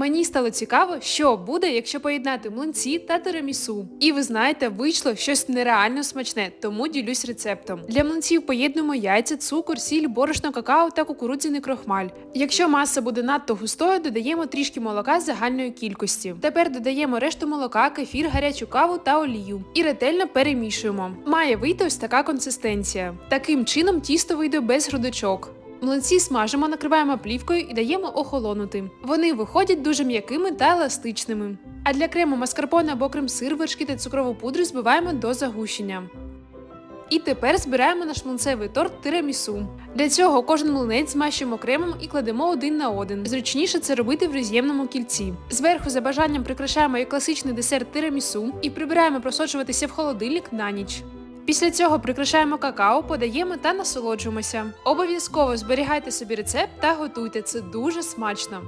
Мені стало цікаво, що буде, якщо поєднати млинці та тирамісу. І ви знаєте, вийшло щось нереально смачне, тому ділюсь рецептом. Для млинців поєднуємо яйця, цукор, сіль, борошно, какао та кукурудзяний крохмаль. Якщо маса буде надто густою, додаємо трішки молока з загальної кількості. Тепер додаємо решту молока, кефір, гарячу каву та олію і ретельно перемішуємо. Має вийти ось така консистенція. Таким чином тісто вийде без грудочок. Млинці смажимо, накриваємо плівкою і даємо охолонути. Вони виходять дуже м'якими та еластичними. А для крему маскарпоне або крем-сир, вершки та цукрову пудру збиваємо до загущення. І тепер збираємо наш млинцевий торт тирамісу. Для цього кожен млинець змащуємо кремом і кладемо один на один. Зручніше це робити в роз'ємному кільці. Зверху за бажанням прикрашаємо як класичний десерт тирамісу і прибираємо просочуватися в холодильник на ніч. Після цього прикрашаємо какао, подаємо та насолоджуємося. Обов'язково зберігайте собі рецепт та готуйте це дуже смачно.